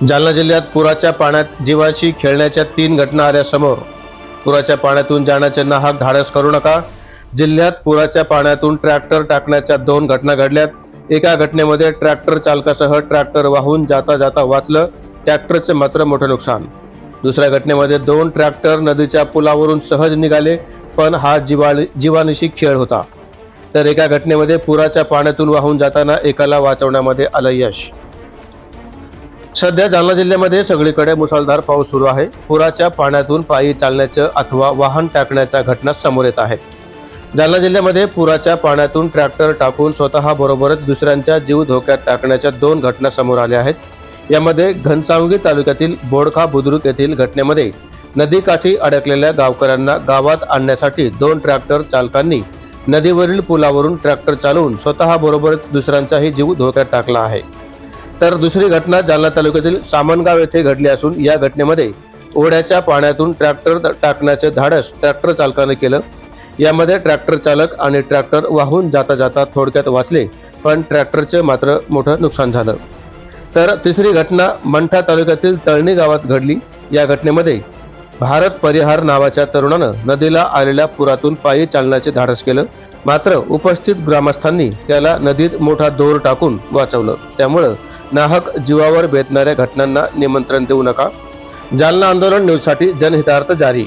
जालना जिल्ह्यात पुराच्या पाण्यात जीवाशी खेळण्याच्या तीन घटना आल्या समोर. पुराच्या पाण्यातून जाण्याचे नाहक धाडस करू नका. जिल्ह्यात पुराच्या पाण्यातून ट्रॅक्टर टाकण्याच्या दोन घटना घडल्यात. एका घटनेमध्ये ट्रॅक्टर चालकासह ट्रॅक्टर वाहून जाता जाता वाचलं. ट्रॅक्टरचे मात्र मोठं नुकसान. दुसऱ्या घटनेमध्ये दोन ट्रॅक्टर नदीच्या पुलावरून सहज निघाले पण हा जीवा जीवानिशी खेळ होता. तर एका घटनेमध्ये पुराच्या पाण्यातून वाहून जाताना एकाला वाचवण्यामध्ये आलं यश. सध्या जालना जिल्ह्यामध्ये सगळीकडे मुसळधार पाऊस सुरू आहे. पुराच्या पाण्यातून पायी चालण्याचं अथवा वाहन टाकण्याच्या घटना समोर येत आहेत. जालना जिल्ह्यामध्ये पुराच्या पाण्यातून ट्रॅक्टर टाकून स्वतः बरोबरच जीव धोक्यात टाकण्याच्या दोन घटना समोर आल्या आहेत. यामध्ये घनसावंगी तालुक्यातील बोडखा बुद्रुक येथील घटनेमध्ये नदीकाठी अडकलेल्या गावकऱ्यांना गावात आणण्यासाठी दोन ट्रॅक्टर चालकांनी नदीवरील पुलावरून ट्रॅक्टर चालवून स्वतःबरोबरच दुसऱ्यांचाही जीव धोक्यात टाकला आहे. तर दुसरी घटना जालना तालुक्यातील सामनगाव येथे घडली असून या घटनेमध्ये ओढ्याच्या पाण्यातून ट्रॅक्टर टाकण्याचे धाडस ट्रॅक्टर चालकाने केलं. यामध्ये ट्रॅक्टर चालक आणि ट्रॅक्टर वाहून जाता जाता थोडक्यात वाचले पण ट्रॅक्टरचे मात्र मोठं नुकसान झालं. तर तिसरी घटना मंठा तालुक्यातील तळणी गावात घडली. या घटनेमध्ये भारत परिहार नावाच्या तरुणानं नदीला आलेल्या पुरातून पायी चालण्याचे धाडस केलं. मात्र उपस्थित ग्रामस्थांनी त्याला नदीत मोठा दोर टाकून वाचवलं. त्यामुळं नाहक जीवावर बेतणाऱ्या घटनांना निमंत्रण देऊ नका. जालना आंदोलन न्यूजसाठी जनहितार्थ जारी.